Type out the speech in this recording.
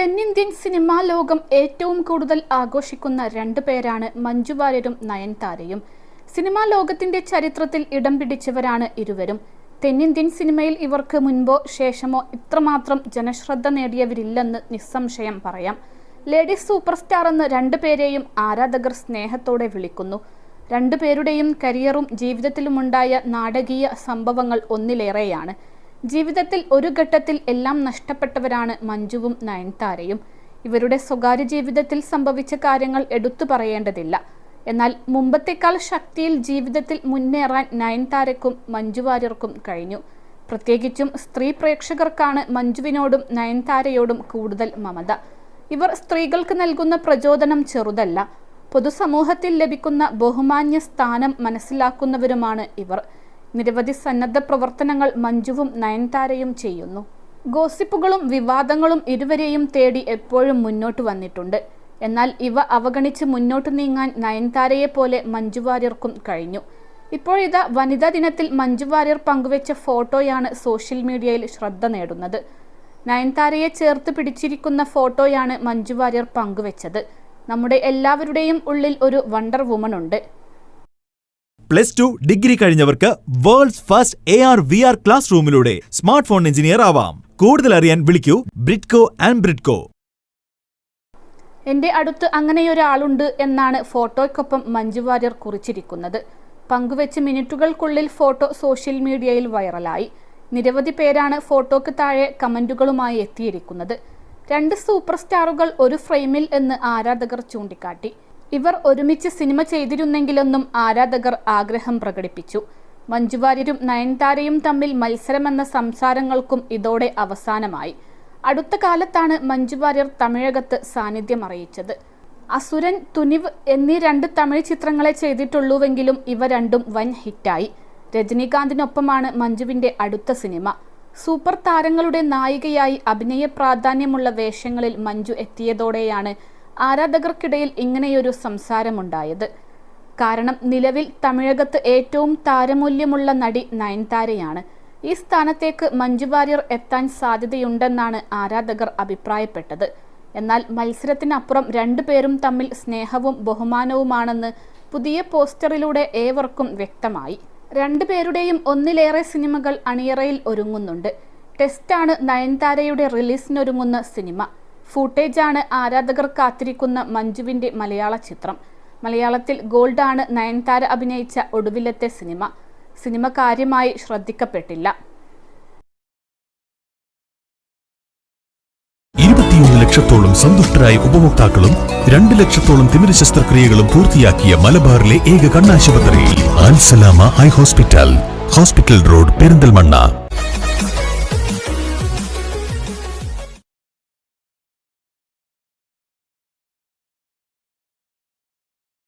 തെന്നിന്ത്യൻ സിനിമാ ലോകം ഏറ്റവും കൂടുതൽ ആഘോഷിക്കുന്ന രണ്ടു പേരാണ് മഞ്ജു വാര്യരും നയൻതാരയും സിനിമാ ലോകത്തിന്റെ ചരിത്രത്തിൽ ഇടം പിടിച്ചവരാണ് ഇരുവരും. തെന്നിന്ത്യൻ സിനിമയിൽ ഇവർക്ക് മുൻപോ ശേഷമോ ഇത്രമാത്രം ജനശ്രദ്ധ നേടിയവരില്ലെന്ന് നിസ്സംശയം പറയാം. ലേഡി സൂപ്പർ സ്റ്റാർ എന്ന് രണ്ടുപേരെയും ആരാധകർ സ്നേഹത്തോടെ വിളിക്കുന്നു. രണ്ടുപേരുടെയും കരിയറും ജീവിതത്തിലുമുണ്ടായ നാടകീയ സംഭവങ്ങൾ ഒന്നിലേറെയാണ്. ജീവിതത്തിൽ ഒരു ഘട്ടത്തിൽ എല്ലാം നഷ്ടപ്പെട്ടവരാണ് മഞ്ജുവും നയൻതാരയും. ഇവരുടെ സ്വകാര്യ ജീവിതത്തിൽ സംഭവിച്ച കാര്യങ്ങൾ എടുത്തു പറയേണ്ടതില്ല. എന്നാൽ മുമ്പത്തേക്കാൾ ശക്തിയിൽ ജീവിതത്തിൽ മുന്നേറാൻ നയൻതാരയ്ക്കും മഞ്ജു വാര്യർക്കും കഴിഞ്ഞു. പ്രത്യേകിച്ചും സ്ത്രീ പ്രേക്ഷകർക്കാണ് മഞ്ജുവിനോടും നയൻതാരയോടും കൂടുതൽ മമത. ഇവർ സ്ത്രീകൾക്ക് നൽകുന്ന പ്രചോദനം ചെറുതല്ല. പൊതുസമൂഹത്തിൽ ലഭിക്കുന്ന ബഹുമാന്യ സ്ഥാനം മനസ്സിലാക്കുന്നവരുമാണ് ഇവർ. നിരവധി സന്നദ്ധ പ്രവർത്തനങ്ങൾ മഞ്ജുവും നയൻതാരയും ചെയ്യുന്നു. ഗോസിപ്പുകളും വിവാദങ്ങളും ഇരുവരെയും തേടി എപ്പോഴും മുന്നോട്ട് വന്നിട്ടുണ്ട്. എന്നാൽ ഇവ അവഗണിച്ച് മുന്നോട്ട് നീങ്ങാൻ നയൻതാരയെ പോലെ മഞ്ജു വാര്യർക്കും കഴിഞ്ഞു. ഇപ്പോഴിതാ വനിതാ ദിനത്തിൽ മഞ്ജു വാര്യർ പങ്കുവെച്ച ഫോട്ടോയാണ് സോഷ്യൽ മീഡിയയിൽ ശ്രദ്ധ നേടുന്നത്. നയൻതാരയെ ചേർത്ത് പിടിച്ചിരിക്കുന്ന ഫോട്ടോയാണ് മഞ്ജു വാര്യർ പങ്കുവെച്ചത്. നമ്മുടെ എല്ലാവരുടെയും ഉള്ളിൽ ഒരു വണ്ടർ വുമൺ ഉണ്ട്. Plus two degree കഴിഞ്ഞവർക്ക് world's first A R V R class റൂമിലൂടെ smart phone engineer ആവാം. കൂടുതൽ അറിയാൻ വിളിക്കൂ ബ്രിഡ്കോ ആൻഡ് ബ്രിഡ്കോ എന്റെ അടുത്ത് അങ്ങനെയൊരാളുണ്ട് എന്നാണ് ഫോട്ടോയ്ക്കൊപ്പം മഞ്ജു വാര്യർ കുറിച്ചിരിക്കുന്നത്. പങ്കുവെച്ച് മിനിറ്റുകൾക്കുള്ളിൽ ഫോട്ടോ സോഷ്യൽ മീഡിയയിൽ വൈറലായി. നിരവധി പേരാണ് ഫോട്ടോയ്ക്ക് താഴെ കമന്റുകളുമായി എത്തിയിരിക്കുന്നത്. രണ്ട് സൂപ്പർ സ്റ്റാറുകൾ ഒരു ഫ്രെയിമിൽ എന്ന് ആരാധകർ ചൂണ്ടിക്കാട്ടി. ഇവർ ഒരുമിച്ച് സിനിമ ചെയ്തിരുന്നെങ്കിലൊന്നും ആരാധകർ ആഗ്രഹം പ്രകടിപ്പിച്ചു. മഞ്ജുവാര്യരും നയൻതാരയും തമ്മിൽ മത്സരമെന്ന സംസാരങ്ങൾക്കും ഇതോടെ അവസാനമായി. അടുത്ത കാലത്താണ് മഞ്ജുവാര്യർ തമിഴകത്ത് സാന്നിധ്യം അറിയിച്ചത്. അസുരൻ തുനിവ് എന്നീ രണ്ട് തമിഴ് ചിത്രങ്ങളെ ചെയ്തിട്ടുള്ളൂവെങ്കിലും ഇവ രണ്ടും വൻ ഹിറ്റായി. രജനീകാന്തിനൊപ്പമാണ് മഞ്ജുവിന്റെ അടുത്ത സിനിമ. സൂപ്പർ താരങ്ങളുടെ നായികയായി അഭിനയ പ്രാധാന്യമുള്ള വേഷങ്ങളിൽ മഞ്ജു എത്തിയതോടെയാണ് ആരാധകർക്കിടയിൽ ഇങ്ങനെയൊരു സംസാരമുണ്ടായത്. കാരണം നിലവിൽ തമിഴകത്ത് ഏറ്റവും താരമൂല്യമുള്ള നടി നയൻതാരയാണ്. ഈ സ്ഥാനത്തേക്ക് മഞ്ജു വാര്യർ എത്താൻ സാധ്യതയുണ്ടെന്നാണ് ആരാധകർ അഭിപ്രായപ്പെട്ടത്. എന്നാൽ മത്സരത്തിനപ്പുറം രണ്ടുപേരും തമ്മിൽ സ്നേഹവും ബഹുമാനവുമാണെന്ന് പുതിയ പോസ്റ്ററിലൂടെ ഏവർക്കും വ്യക്തമായി. രണ്ടുപേരുടെയും ഒന്നിലേറെ സിനിമകൾ അണിയറയിൽ ഒരുങ്ങുന്നുണ്ട്. ടെസ്റ്റാണ് നയൻതാരയുടെ റിലീസിനൊരുങ്ങുന്ന സിനിമ. ഫൂട്ടേജാണ് ആരാധകർ കാത്തിരിക്കുന്ന മഞ്ജുവിന്റെ മലയാള ചിത്രം. മലയാളത്തിൽ ഗോൾഡാണ് നയൻതാര അഭിനയിച്ച ഒടുവിലത്തെ സിനിമ. സിനിമ കാര്യമായി ശ്രദ്ധിക്കപ്പെട്ടില്ല. ഇരുപത്തിയൊന്ന് ലക്ഷത്തോളം സന്തുഷ്ടരായ ഉപഭോക്താക്കളും രണ്ട് ലക്ഷത്തോളം തിമിര ശസ്ത്രക്രിയകളും പൂർത്തിയാക്കിയ മലബാറിലെ ഏക കണ്ണാശുപത്രി Al Salama eye hospital. Hospital road Perinthalmanna.